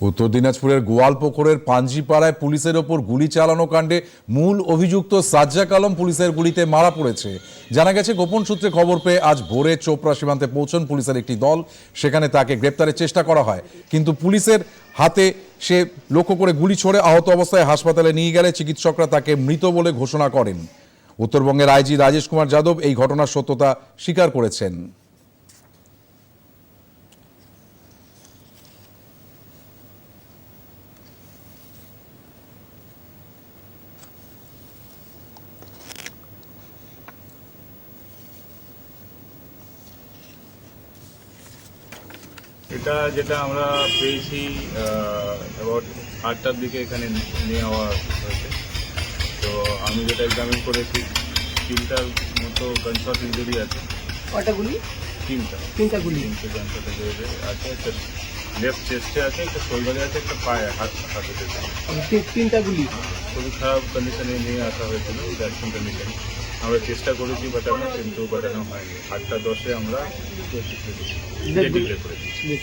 উত্তর দিনাজপুরের গোয়ালপুকুরের পাঞ্জিপাড়ায় পুলিশের ওপর গুলি চালানো কাণ্ডে মূল অভিযুক্ত সাজ্জাক আলম পুলিশের গুলিতে মারা পড়েছে। জানা গেছে, গোপন সূত্রে খবর পেয়ে আজ ভোরে চোপড়া সীমান্তে পৌঁছন পুলিশের একটি দল। সেখানে তাকে গ্রেপ্তারের চেষ্টা করা হয়। কিন্তু পুলিশের হাতে সে লক্ষ্য করে গুলি ছোড়ে আহত অবস্থায় হাসপাতালে নিয়ে গেলে চিকিৎসকরা তাকে মৃত বলে ঘোষণা করেন। উত্তরবঙ্গের আইজি রাজেশ কুমার যাদব এই ঘটনার সত্যতা স্বীকার করেছেন। এটা যেটা আমরা পেয়েছি অ্যাবাউট আটটার দিকে এখানে নিয়ে যাওয়া হয়েছে। তো আমি যেটা এক্সামিন করেছি তিনটার মতো কনসার্ট ইঞ্জুরি আছে। কটা গুলি? তিনটা। তিনটা গুলি। তিনটে কনসার্ট ইঞ্জুরি আছে একটা লেফট চেস্টে আছে একটা শোল্ডারে আছে একটা পায়ে হাত হাতে আছে তিনটা গুলি? খুবই খারাপ কন্ডিশনে নিয়ে আসা হয়েছিল ভ্যাকসিন কন্ডিশন আমরা চেষ্টা করেছি বাটানো কিন্তু বাটানো হয়নি। আটটা দশে আমরা Dead, dead, dead,